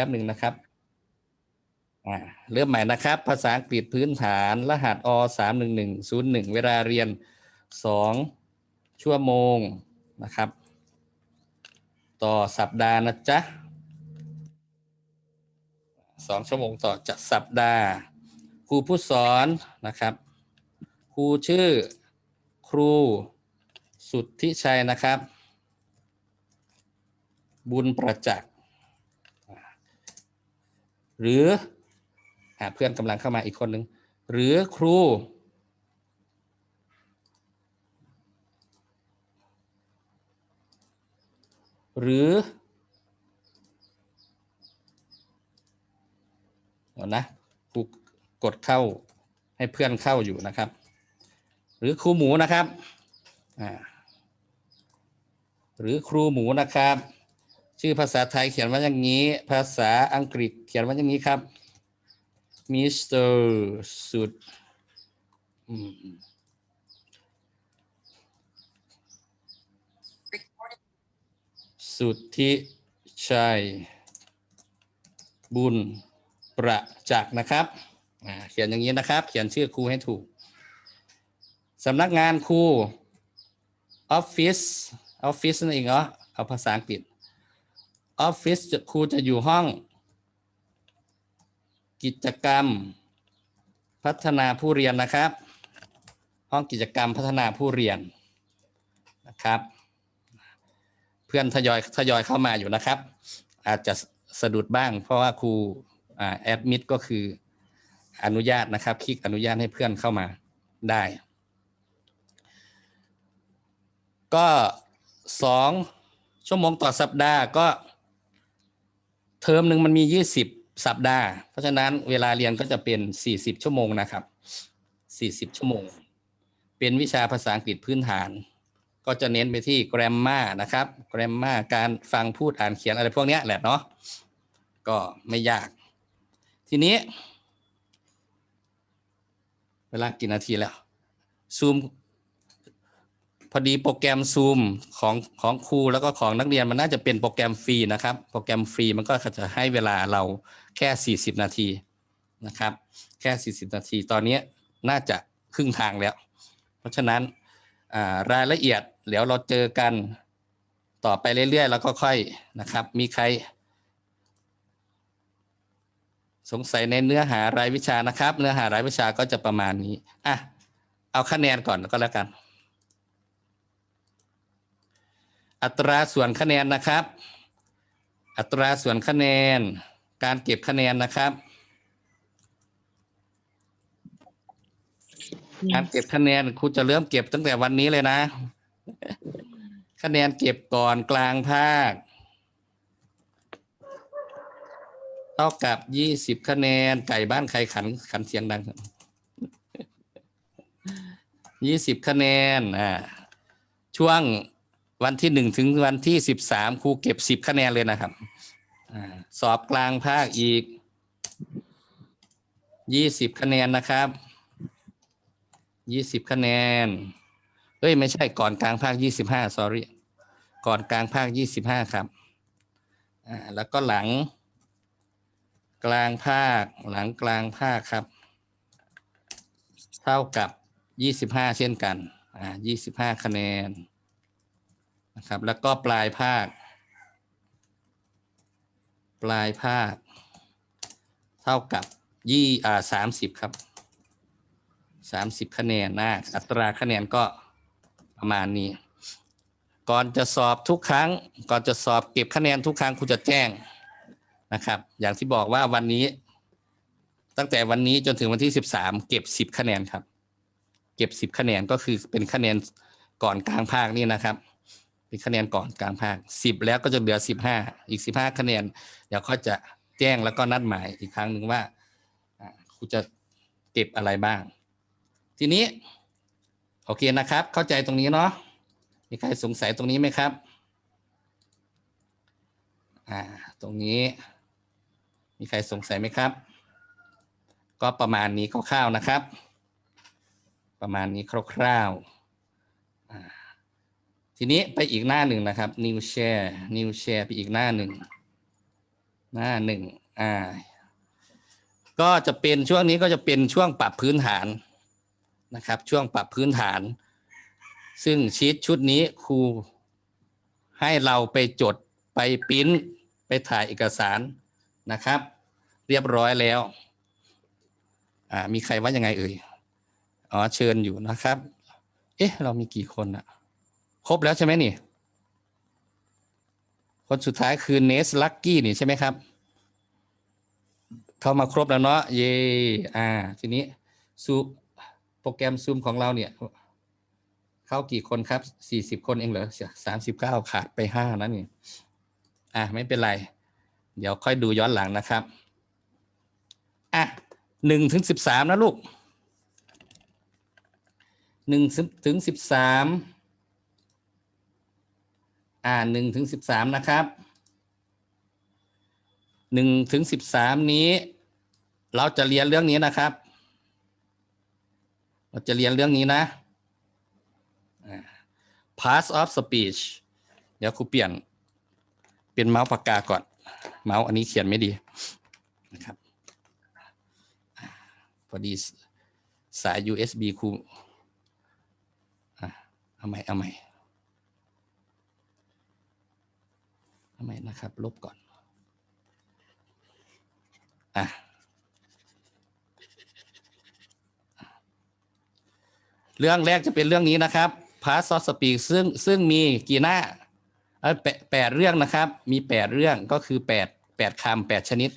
ป๊บหนึ่งนะครับเริ่มใหม่นะครับ ภาษาอังกฤษพื้นฐาน รหัสอสามหนึ่งหนึ่งศูนย์หนึ่งเวลาเรียนสองชั่วโมงนะครับ ต่อสัปดาห์นะจ๊ะสองชั่วโมงต่อจะสัปดาห์ ครูผู้สอนนะครับ ครูชื่อครูสุทธิชัยนะครับ บุญประจักษ์ หรืออ่าเพื่อนกำลังเข้ามาอีกคนหนึ่งหรือครู หรือนะครูกดเข้าให้เพื่อนเข้าอยู่นะครับ หรือครูหมูนะครับหรือครูหมูนะครับ ชื่อภาษาไทยเขียนว่าอย่างนี้ ภาษาอังกฤษเขียนว่าอย่างนี้ครับมิสเตอร์สุดสุดที่ชัย บุญประจักษ์นะครับเขียนอย่างนี้นะครับ เขียนชื่อครูให้ถูกสำนักงานครูออฟฟิศออฟฟิศนั่นเองเหรอเอาภาษาอังกฤษ ออฟฟิศครูจะอยู่ห้อง กิจกรรม พัฒนาผู้เรียนนะครับ ห้องกิจกรรมพัฒนาผู้เรียนนะครับ เพื่อนทยอยทยอยเข้ามาอยู่นะครับ อาจจะสะดุดบ้าง เพราะว่าครูแอดมิดก็คืออนุญาตนะครับ คลิกอนุญาตให้เพื่อนเข้ามาได้ ก็สองชั่วโมงต่อสัปดาห์ก็ เทอมหนึ่งมันมียี่สิบสัปดาห์ เพราะฉะนั้นเวลาเรียนก็จะเป็นสี่สิบชั่วโมงนะครับสี่สิบชั่วโมง เป็นวิชาภาษาอังกฤษพื้นฐาน ก็จะเน้นไปที่ grammar นะครับ grammar การฟังพูดอ่านเขียนอะไรพวกนี้แหละเนาะก็ไม่ยาก ทีนี้ เวลากี่นาทีแล้วซูม พอดีโปรแกรมซูมของของครูแล้วก็ของนักเรียนมันน่าจะเป็นโปรแกรมฟรีนะครับ โปรแกรมฟรีมันก็จะให้เวลาเราแค่ 40 นาทีนะครับ แค่ 40 นาที ตอนนี้น่าจะครึ่งทางแล้ว เพราะฉะนั้นรายละเอียดเดี๋ยวเราเจอกันต่อไปเรื่อยๆ แล้วก็ค่อยนะครับ มีใคร สงสัยในเนื้อหารายวิชานะครับ เนื้อหารายวิชาก็จะประมาณนี้อะเอาคะแนนก่อนก็แล้วกัน อัตราส่วนคะแนนนะครับ อัตราส่วนคะแนน การเก็บคะแนนนะครับ การเก็บคะแนนครูจะเริ่มเก็บตั้งแต่วันนี้เลยนะ คะแนนเก็บก่อนกลางภาค เท่ากับยี่สิบคะแนนไก่บ้านใครขันขันเสียงดังยี่สิบคะแนนอ่าช่วง วันที่หนึ่งถึงวันที่สิบสามครูเก็บสิบคะแนนเลยนะครับอสอบกลางภาคอีกยี่สิบคะแนนนะครับยี่สิบคะแนนเอ้ยไม่ใช่ก่อนกลางภาคยี่สิบห้า sorry ก่อนกลางภาคยี่สิบห้าครับอ่าแล้วก็หลัง กลางภาคหลังกลางภาคครับ เท่ากับยี่สิบห้าเช่นกันอ่ายี่สิบห้าคะแนน นะครับ แล้วก็ปลายภาค ปลายภาค เท่ากับยี่อ่าสามสิบครับสามสิบคะแนนนะอัตราคะแนนก็ประมาณนี้ ก่อนจะสอบทุกครั้ง ก่อนจะสอบเก็บคะแนนทุกครั้งครูจะแจ้งนะครับ อย่างที่บอกว่าวันนี้ ตั้งแต่วันนี้จนถึงวันที่สิบสามเก็บสิบคะแนนครับ เก็บสิบคะแนนก็คือเป็นคะแนนก่อนกลางภาคนี่นะครับ เป็นคะแนนก่อนกลางภาคสิบแล้วก็จะเหลือสิบห้าอีกสิบห้าคะแนน เดี๋ยวเขาจะแจ้งแล้วก็นัดหมายอีกครั้งหนึ่งว่าครูจะเก็บอะไรบ้าง ทีนี้ โอเคนะครับ เข้าใจตรงนี้เนาะมีใครสงสัยตรงนี้ไหมครับอ่าตรงนี้ มีใครสงสัยไหมครับ ก็ประมาณนี้คร่าวๆนะครับ ประมาณนี้คร่าวๆ ทีนี้ไปอีกหน้าหนึ่งนะครับ new share new share ไปอีกหน้าหนึ่ง หน้าหนึ่งอ่า ก็จะเป็นช่วงนี้ก็จะเป็นช่วงปรับพื้นฐานนะครับ ช่วงปรับพื้นฐาน ซึ่งชีตชุดนี้ครูให้เราไปจดไปปริ้นไปถ่ายเอกสารนะครับ เรียบร้อยแล้ว อ่ามีใครว่ายังไงเอ่ยอ๋อเชิญอยู่นะครับ เอ๊ะ เรามีกี่คนอะ ครบแล้วใช่ไหมนี่ คนสุดท้ายคือเนสลักกี้นี่ใช่ไหมครับ เข้ามาครบแล้วเนาะเย่อ่า ทีนี้ซูโปรแกรมซูมของเราเนี่ย เข้ากี่คนครับสี่สิบคนเองเหรอสามสิบเก้าขาดไปห้านะนี่ อะไม่เป็นไร เดี๋ยวค่อยดูย้อนหลังนะครับ อะหนึ่งถึงสิบสามนะลูกหนึ่งถึงสิบสาม อ่าหนึ่งถึงสิบสามนะครับหนึ่งถึงสิบสามนี้ เราจะเรียนเรื่องนี้นะครับ เราจะเรียนเรื่องนี้นะอ่า pass of speech เดี๋ยวครูเปลี่ยน เป็นเมาส์ปากกาก่อน เมาส์อันนี้เขียนไม่ดีนะครับพอดีสาย USB ครูเอาใหม่เอาใหม่ เอาใหม่นะครับ ลบก่อน อะ เรื่องแรกจะเป็นเรื่องนี้นะครับ Pass of Speak ซึ่งซึ่งมีกี่หน้าเอ้ยแปดแปดเรื่องนะครับ มีแปดเรื่องก็คือแปดแปดคำแปดชนิด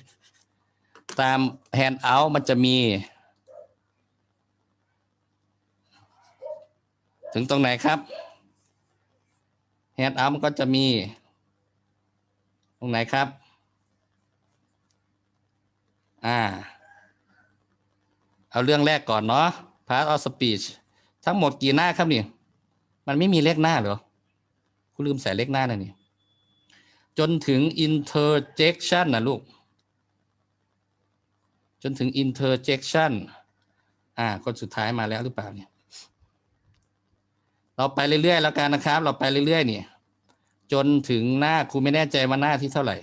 ตาม handout มันจะมี ถึงตรงไหนครับ handout มันก็จะมี รงไหนครับ อ่า เอาเรื่องแรกก่อนเนาะ Part of Speech ทั้งหมดกี่หน้าครับนี่ มันไม่มีเลขหน้าเหรอ คุณลืมใส่เลขหน้านะนี่ จนถึง interjection นะลูก จนถึง interjection อ่า คนสุดท้ายมาแล้วหรือเปล่าเนี่ย เราไปเรื่อยๆแล้วกันนะครับ เราไปเรื่อยๆเนี่ย จนถึงหน้าครูไม่แน่ใจว่าหน้าที่เท่าไหร่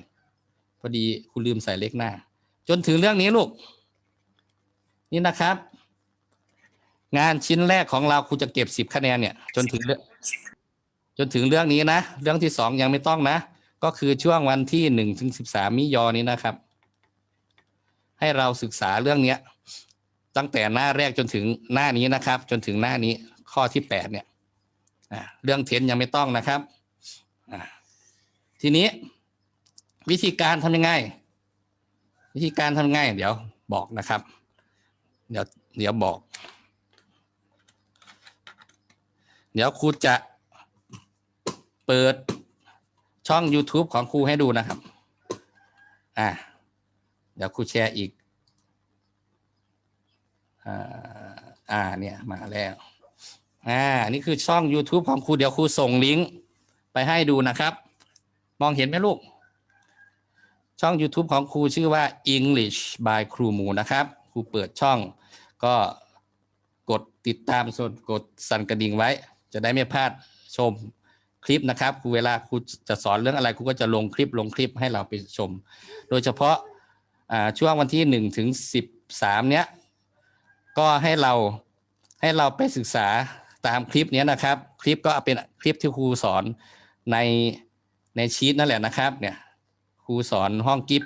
พอดีครูลืมใส่เลขหน้า จนถึงเรื่องนี้ลูก นี่นะครับ งานชิ้นแรกของเราครูจะเก็บสิบคะแนนเนี่ย จนถึงจนถึงเรื่องนี้นะ เรื่องที่สองยังไม่ต้องนะ ก็คือช่วงวันที่หนึ่งถึงสิบสามมิยอนี้นะครับ ให้เราศึกษาเรื่องเนี้ย ตั้งแต่หน้าแรกจนถึงหน้านี้นะครับ จนถึงหน้านี้ข้อที่แปดเนี่ยเรื่องเทนยังไม่ต้องนะครับ ทีนี้ วิธีการทำยังไง วิธีการทำยังไง เดี๋ยวบอกนะครับ เดี๋ยวเดี๋ยวบอก เดี๋ยวครูจะเปิดช่อง YouTube ของครูให้ดูนะครับ อ่า เดี๋ยวครูแชร์อีก อ่า อ่า เนี่ย มาแล้ว อ่า นี่คือช่อง YouTube ของครู เดี๋ยวครูส่งลิงก์ไปให้ดูนะครับ มองเห็นไหมลูก ช่อง YouTube ของครูชื่อว่า English by ครูหมูนะครับ ครูเปิดช่องก็กดติดตามส่วนกดสั่นกระดิ่งไว้ จะได้ไม่พลาดชมคลิปนะครับครูเวลาครูจะสอนเรื่องอะไรครูก็จะลงคลิปลงคลิปให้เราไปชม โดยเฉพาะช่วงวันที่หนึ่งถึงสิบสามเนี้ยก็ให้เราให้เราไปศึกษาตามคลิปเนี้ยนะครับ คลิปก็เป็นคลิปที่ครูสอนใน ในชีตนั่นแหละนะครับเนี่ยครูสอนห้องกิฟ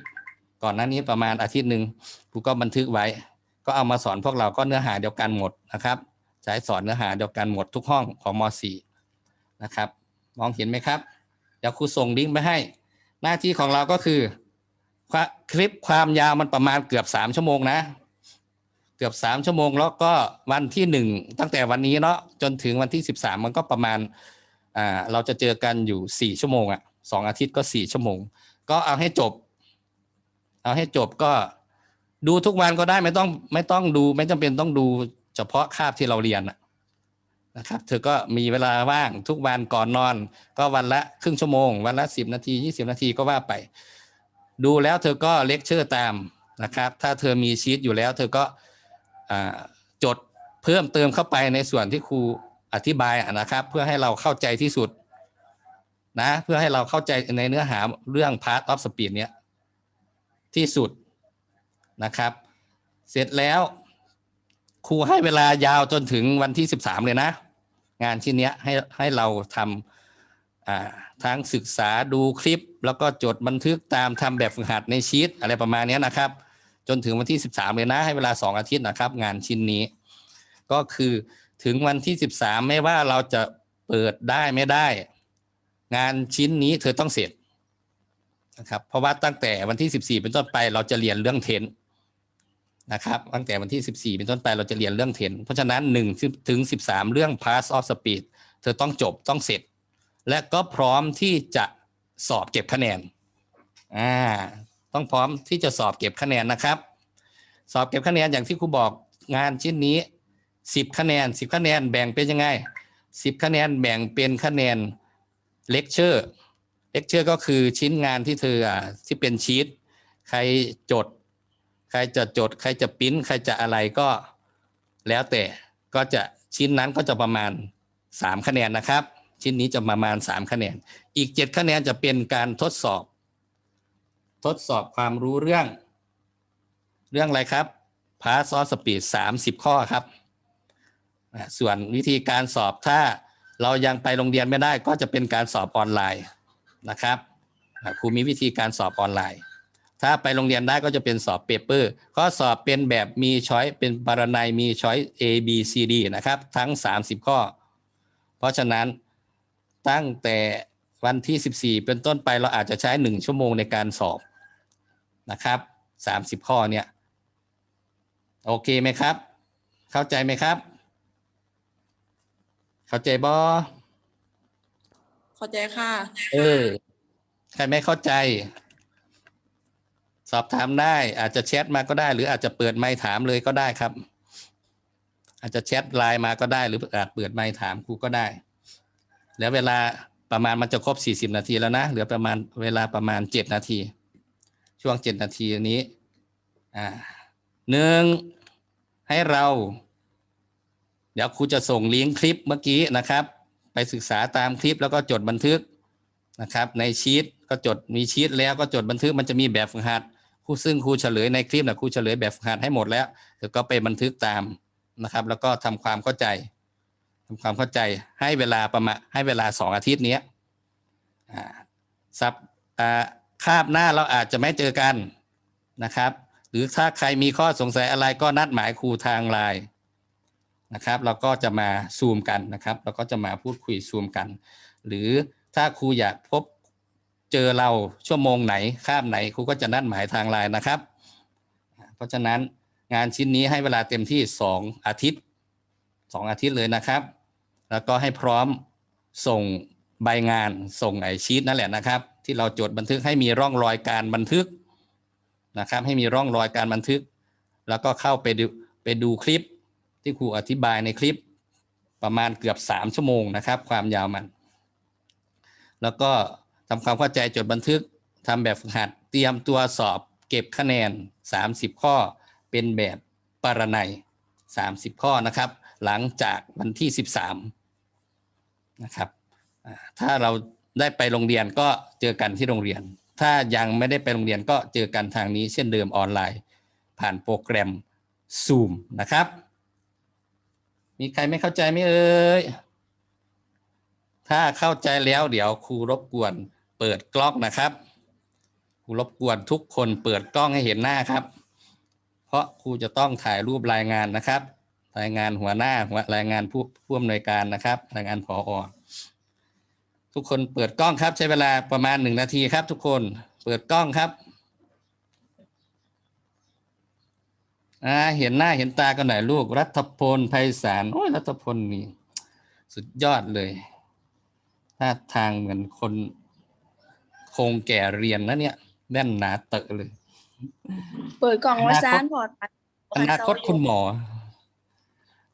ก่อนหน้านี้ประมาณอาทิตย์หนึ่งครูก็บันทึกไว้ ก็เอามาสอนพวกเราก็เนื้อหาเดียวกันหมดนะครับใช้สอนเนื้อหาเดียวกันหมดทุกห้องของม .4 นะครับ มองเห็นไหมครับ เดี๋ยวครูส่งลิงก์ไปให้ หน้าที่ของเราก็คือ คลิปความยาวมันประมาณเกือบสามชั่วโมงนะ เกือบสามชั่วโมงแล้วก็วันที่หนึ่งตั้งแต่วันนี้เนาะจนถึงวันที่สิบสามมันก็ประมาณอ่าเราจะเจอกันอยู่สี่ชั่วโมงอะ สองอาทิตย์ก็สี่ชั่วโมง ก็เอาให้จบ เอาให้จบก็ดูทุกวันก็ได้ไม่ต้องไม่ต้องดู ไม่จำเป็นต้องดูเฉพาะคาบที่เราเรียนนะครับ เธอก็มีเวลาว่างทุกวันก่อนนอน ก็วันละครึ่งชั่วโมง วันละสิบนาทียี่สิบนาทีก็ว่าไป ดูแล้วเธอก็เลคเชอร์ตามนะครับ ถ้าเธอมีชีตอยู่แล้ว เธอก็จดเพิ่มเติมเข้าไปในส่วนที่ครูอธิบายนะครับ เพื่อให้เราเข้าใจที่สุด นะเพื่อให้เราเข้าใจในเนื้อหาเรื่อง part of speed เนี้ยที่สุดนะครับ เสร็จแล้วครูให้เวลายาวจนถึงวันที่สิบสามเลยนะ งานชิ้นเนี้ยให้ให้เราทำทั้งศึกษาดูคลิป แล้วก็จดบันทึกตามทำแบบฝึกหัดในชีตอะไรประมาณเนี้ยนะครับ จนถึงวันที่สิบสามเลยนะ ให้เวลาสองอาทิตย์นะครับ งานชิ้นนี้ ก็คือถึงวันที่สิบสามไม่ว่าเราจะเปิดได้ไม่ได้ งานชิ้นนี้เธอต้องเสร็จนะครับเพราะว่าตั้งแต่วันที่สิบสี่เป็นต้นไป เราจะเรียนเรื่องเทนนะครับตั้งแต่วันที่สิบสี่เป็นต้นไปเราจะเรียนเรื่องเทนเพราะฉะนั้นหนึ่งถึงสิบสามเรื่อง pass of speed เธอต้องจบต้องเสร็จ และก็พร้อมที่จะสอบเก็บคะแนนอ่าต้องพร้อมที่จะสอบเก็บคะแนนนะครับ สอบเก็บคะแนนอย่างที่ครูบอกงานชิ้นนี้สิบคะแนนสิบคะแนนแบ่งเป็นยังไงสิบคะแนนแบ่งเป็นคะแนน เลคเชอร์เลคเชอร์ก็คือชิ้นงานที่เธออะที่เป็นชีตใครจด ใครจะจด ใครจะปริ้นใครจะอะไรก็แล้วแต่ก็จะชิ้นนั้นก็จะประมาณสามคะแนนนะครับ ชิ้นนี้จะประมาณสามคะแนน อีกเจ็ดคะแนนจะเป็นการทดสอบ ทดสอบความรู้เรื่อง เรื่องอะไรครับพาซอสปีดสามสิบข้อครับ ส่วนวิธีการสอบถ้า เรายังไปโรงเรียนไม่ได้ก็จะเป็นการสอบออนไลน์นะครับครูมีวิธีการสอบออนไลน์ ถ้าไปโรงเรียนได้ก็จะเป็นสอบเปเปอร์ข้อสอบเป็นแบบมีช้อยเป็นปรนัยมีช้อย A B C D นะครับ ทั้ง 30 ข้อ เพราะฉะนั้นตั้งแต่วันที่ 14 เป็นต้นไปเราอาจจะใช้ 1 ชั่วโมงในการสอบนะครับ 30 ข้อเนี่ย โอเคไหมครับ เข้าใจไหมครับ เข้าใจบอเข้าใจค่ะ เออ ใครไม่เข้าใจ สอบถามได้ อาจจะแชทมาก็ได้ หรืออาจจะเปิดไมค์ถามเลยก็ได้ครับ อาจจะแชทไลน์มาก็ได้ หรืออาจเปิดไมค์ถามครูก็ได้ แล้วเวลาประมาณมันจะครบสี่สิบนาทีแล้วนะ เหลือประมาณเวลาประมาณเจ็ดนาที ช่วงเจ็ดนาทีนี้ อ่าหนึ่งให้เรา เดี๋ยวครูจะส่งลิงก์คลิปเมื่อกี้นะครับ ไปศึกษาตามคลิปแล้วก็จดบันทึกนะครับ ในชีตก็จดมีชีตแล้วก็จดบันทึกมันจะมีแบบฝึกหัดครูซึ่งครูเฉลยในคลิปนะครูเฉลยแบบฝึกหัดให้หมดแล้วเธอก็ไปบันทึกตามนะครับ แล้วก็ทำความเข้าใจทำความเข้าใจให้เวลาประมาณให้เวลาสองอาทิตย์นี้ยอ่าสัปอ่าคาบหน้าเราอาจจะไม่เจอกันนะครับ หรือถ้าใครมีข้อสงสัยอะไรก็นัดหมายครูทางไลน์ นะครับเราก็จะมาซูมกันนะครับเราก็จะมาพูดคุยซูมกัน หรือถ้าครูอยากพบเจอเราชั่วโมงไหนคาบไหนครูก็จะนัดหมายทางไลน์นะครับ เพราะฉะนั้นงานชิ้นนี้ให้เวลาเต็มที่สองอาทิตย์สองอาทิตย์เลยนะครับ แล้วก็ให้พร้อมส่งใบงานส่งไอชีตนั่นแหละนะครับ ที่เราจดบันทึกให้มีร่องรอยการบันทึกนะครับ ให้มีร่องรอยการบันทึก แล้วก็เข้าไปดูไปดูคลิป ที่ครูอธิบายในคลิปประมาณเกือบสามชั่วโมงนะครับ ความยาวมัน แล้วก็ทำความเข้าใจจดบันทึกทำแบบฝึกหัดเตรียมตัวสอบเก็บคะแนน 30 ข้อเป็นแบบปรนัย 30 ข้อนะครับ หลังจากวันที่ 13 นะครับ ถ้าเราได้ไปโรงเรียนก็เจอกันที่โรงเรียน ถ้ายังไม่ได้ไปโรงเรียนก็เจอกันทางนี้เช่นเดิมออนไลน์ ผ่านโปรแกรม Zoom นะครับ มีใครไม่เข้าใจไหมเอ่ย ถ้าเข้าใจแล้วเดี๋ยวครูรบกวน เปิดกล้องนะครับ ครูรบกวนทุกคนเปิดกล้องให้เห็นหน้าครับ เพราะครูจะต้องถ่ายรูปรายงานนะครับ รายงานหัวหน้าหัวรายงานผู้ผู้อำนวยการนะครับ รายงานผออทุกคนเปิดกล้องครับ ใช้เวลาประมาณหนึ่งนาทีครับ ทุกคนเปิดกล้องครับ อ่าเห็นหน้าเห็นตากันหน่อยลูก รัฐพลไพศาลโอ้ยรัฐพลนี่ สุดยอดเลยท่าทางเหมือนคนคงแก่เรียนนะเนี่ยแน่นหนาเตอะเลย เปิดกล่องวาซานพอร์ตอนาคตคุณหมอ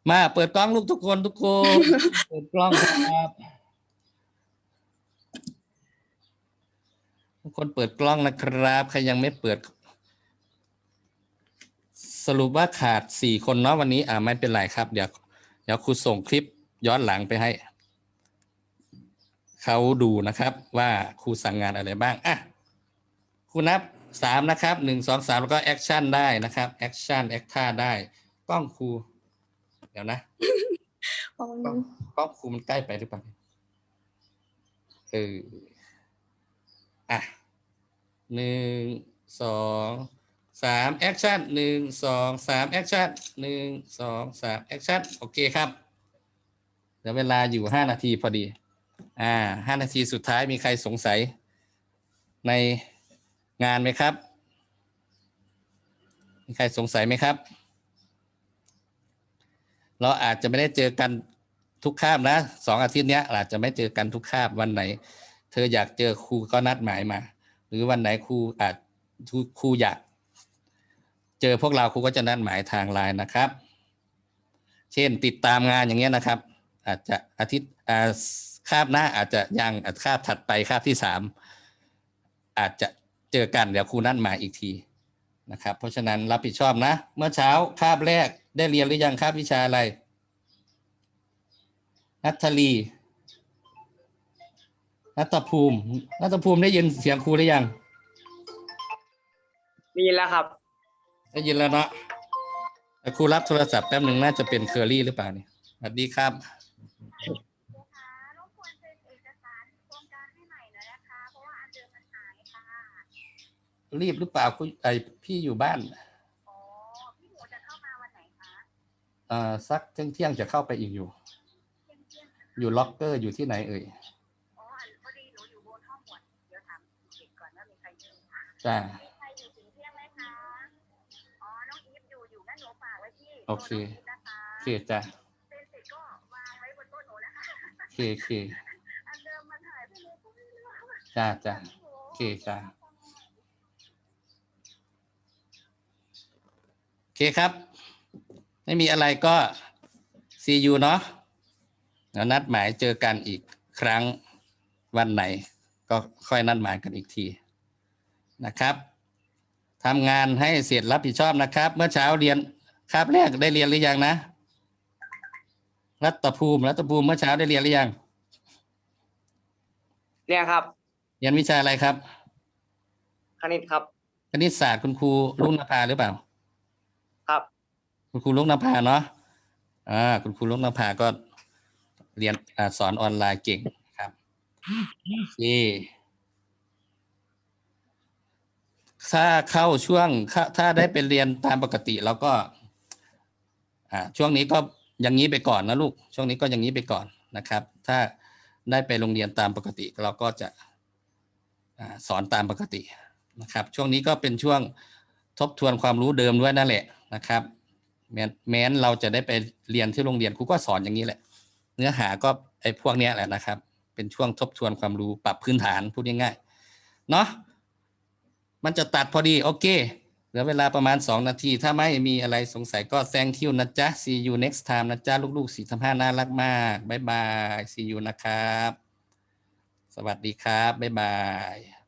มาเปิดกล้องลูกทุกคนทุกคนเปิดกล้องครับทุกคนเปิดกล้องนะครับ ใครยังไม่เปิด สรุปว่าขาดสี่คนเนาะวันนี้อ่าไม่เป็นไรครับ เดี๋ยวเดี๋ยวครูส่งคลิปย้อนหลังไปให้เขาดูนะครับว่าครูสั่งงานอะไรบ้างอะครูนับสามนะครับหนึ่งสองสามแล้วก็แอคชั่นได้นะครับแอคชั่นแอคท่าได้กล้องครูเดี๋ยวนะของกล้องกล้องครูมันใกล้ไปหรือเปล่าเอออะหนึ่งสอง สามแอคชั่นหนึ่งสองสามแอคชั่นหนึ่งสองสามแอคชั่นโอเคครับเดี๋ยวเวลาอยู่ห้านาทีพอดี อ่าห้านาทีสุดท้ายมีใครสงสัย ในงานไหมครับ มีใครสงสัยไหมครับ เราอาจจะไม่ได้เจอกันทุกคาบนะสองอาทิตย์เนี้ยอาจจะไม่เจอกันทุกคาบวันไหน เธออยากเจอครูก็นัดหมายมา หรือวันไหนครูอาจครูอยาก เจอพวกเราครูก็จะนัดหมายทางไลน์นะครับ เช่นติดตามงานอย่างเงี้ยนะครับ อาจจะอาทิตย์อ่าคาบหน้าอาจจะยังคาบถัดไปคาบที่สามอาจจะเจอกันเดี๋ยวครูนัดหมายอีกทีนะครับ เพราะฉะนั้นรับผิดชอบนะ เมื่อเช้าคาบแรกได้เรียนหรือยังคาบวิชาอะไรนัทลีนัตภูมินัตภูมิได้ยินเสียงครูหรือยัง มีแล้วครับ ได้ยินแล้วเนาะแต่ครูรับโทรศัพท์แป๊บหนึ่งน่าจะเป็นเคอรี่หรือเปล่าเนี่ยสวัสดีครับรบกวนเซ็นเอกสารโครงการให้ใหม่หน่อยนะคะเพราะว่าอันเดิมมันหายค่ะรีบหรือเปล่าคุณไอพี่อยู่บ้านอ๋อพี่หมูจะเข้ามาวันไหนคะเอ่อสักเที่ยงเที่ยงๆจะเข้าไปอีกอยู่เที่ยงเที่ยงๆนะคะอยู่ล็อกเกอร์อยู่ที่ไหนเอ่ยอ๋ออันพอดีหนูอยู่บนห้องหมวดเดี๋ยวถามเด็กก่อนว่ามีใครอยู่ค่ะจ้า มีใครอยู่ถึงเที่ยงไหมคะ อ๋อ น้องอี ฟอยู่อยู่งั้นหนูฝากไว้ที่โอเคตัวน้งอีฟนะคะโอเคจ้าเซ็นเสร็จก็วางไว้บนโต๊ะหนูนะคะโอเคโอเคอันเดิมมันหายไปเลยก็ไม่รู้ว่าจ้าจ้าโอ้โหโอเคจ้าโอเคครับ ไม่มีอะไรก็ see you เนาะแล้วนัดหมายเจอกันอีกครั้งวันไหน ก็ค่อยนัดหมายกันอีกทีนะครับ ทำงานให้เสร็จรับผิดชอบนะครับ เมื่อเช้าเรียนคาบแรกได้เรียนหรือยังนะ รัตภูมิรัตภูมิเมื่อเช้าได้เรียนหรือยังเรียกครับ เรียนวิชาอะไรครับ คณิตครับ คณิตศาสตร์คุณครูลุงนภาหรือเปล่า ครับ คุณครูลุงนภาเนาะอ่าคุณครูลุงนภาก็เรียนอาสอนออนไลน์เก่งครับโอเค ถ้าเข้าช่วงถ้าได้ไปเรียนตามปกติแล้วก็อ่าช่วงนี้ก็อย่างนี้ไปก่อนนะลูก ช่วงนี้ก็อย่างนี้ไปก่อนนะครับ ถ้าได้ไปโรงเรียนตามปกติเราก็จะอสอนตามปกตินะครับ ช่วงนี้ก็เป็นช่วงทบทวนความรู้เดิมด้วยนั่นแหละนะครับแม้นแม้นเราจะได้ไปเรียนที่โรงเรียนครูก็สอนอย่างนี้แหละ เนื้อหาก็ไอ้พวกเนี้ยแหละนะครับ เป็นช่วงทบทวนความรู้ปรับพื้นฐานพูดง่ายๆเนาะ มันจะตัดพอดี โอเค เหลือเวลาประมาณ 2 นาที ถ้าไม่มีอะไรสงสัยก็แซงคิวนะจ๊ะ see you next time นะจ๊ะ ลูกๆสี่ทำห้าน่ารักมากบ๊ายบาย see you นะครับ สวัสดีครับบ๊ายบาย